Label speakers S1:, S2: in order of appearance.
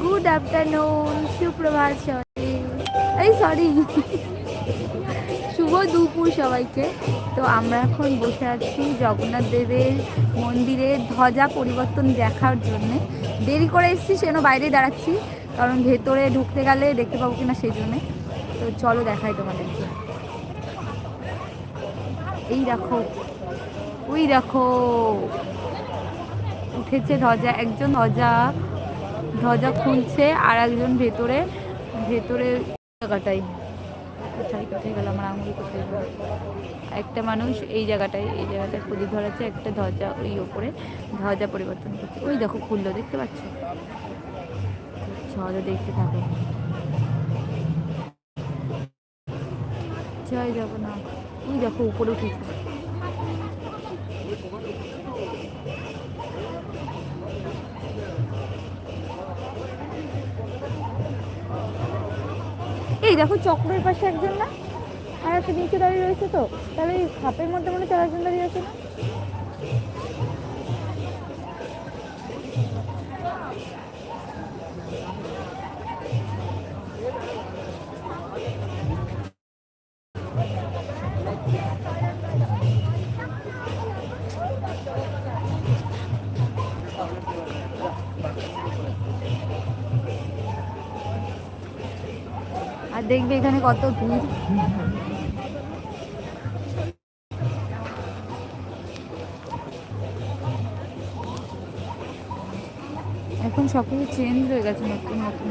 S1: Good afternoon সুপ্রভাত sorry এই sorry শুভ দুপুর সবাইকে। তো আমরা এখন বসে আছি জগন্নাথ দেবের মন্দিরে ধ্বজা পরিবর্তন দেখার জন্য। দেরি করে এসেছি, সেজন্য বাইরে দাঁড়াচ্ছি, কারণ ভেতরে ঢুকতে গেলে দেখতে পাবো কিনা সেই জন্যে। তো চলো দেখাই তোমাদেরকে। এই দেখো, ওই দেখো। উঠেছে ধ্বজা, একজন ধ্বজা। ধ্বজা খুলছে আর একজন ভেতরে ভেতরে জায়গাটাই। কোথায় কোথায় গেল আমার আঙুল, কোথায় গেল? একটা মানুষ এই জায়গাটায় এই জায়গাটায় প্রদীপ ধরাচ্ছে, একটা ধ্বজা ওই ওপরে ধ্বজা পরিবর্তন করছে। ওই দেখো, খুললো, দেখতে পাচ্ছ? ধ্বজা দেখতে থাকো। জয় জগন্নাথ। ওই দেখো, উপরে উঠেছে। এই দেখো, চক্রের পাশে একজন না? আর একটা নিচে দাঁড়িয়ে রয়েছে তো। তাহলে এই খাপের মধ্যে মনে চার একজন দাঁড়িয়ে আছে না? আর দেখবে এখানে কত ভিড়। এখন সকলে চেঞ্জ হয়ে গেছে নতুন নতুন।